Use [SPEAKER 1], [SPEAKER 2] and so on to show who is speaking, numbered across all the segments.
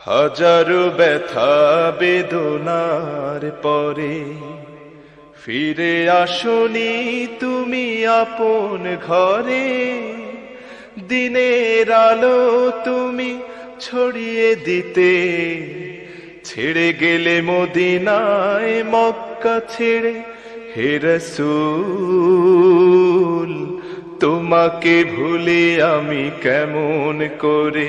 [SPEAKER 1] হাজারো ব্যথা বেদনার পরে ফিরে আসনি তুমি আপন ঘরে। দিনের আলো তুমি ছড়িয়ে দিতে, ছেড়ে গেলে মদিনায় মক্কা ছেড়ে হে রসূল, তোমাকে ভুলে আমি কেমন করে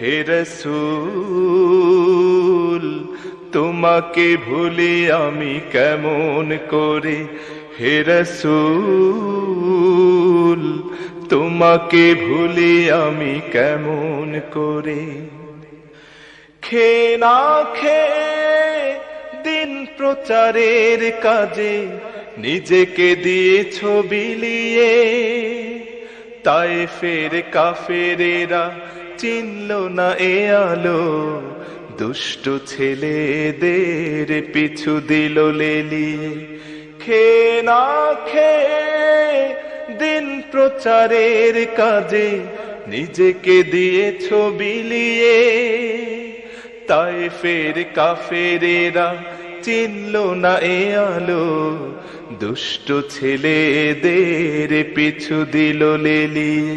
[SPEAKER 1] হে রসূল, তোমাকে ভুলে আমি কেমন করে? হে রসূল, তোমাকে ভুলে আমি কেমন করে? খে না খে দিন প্রচারের কাজে, নিজেকে দিয়েছ বিলিয়ে তাই ফের কাফেরেরা চিনল না এ আলো। দুষ্ট ছেলেদের পিছু দিল লেলিয়ে খে না খে দিন প্রচারের কাজে নিজেকে দিয়েছ বিলিয়ে তাই ফের কাফেরেরা চিনল না এ আলো। দুষ্ট ছেলেদের পিছু দিল লেলিয়ে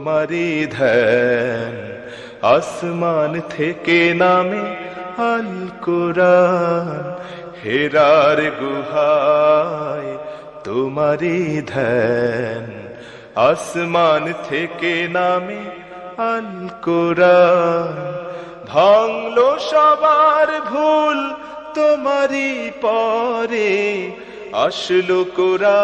[SPEAKER 1] তোমারই ধ্যান আসমান থেকে নামে আল কোরআন। হেরার গুহায় তোমারই ধ্যান আসমান থেকে নামে আল কোরআন। ভাঙলো সবার ভুল তোমারই পরে। আসলো কোরআন।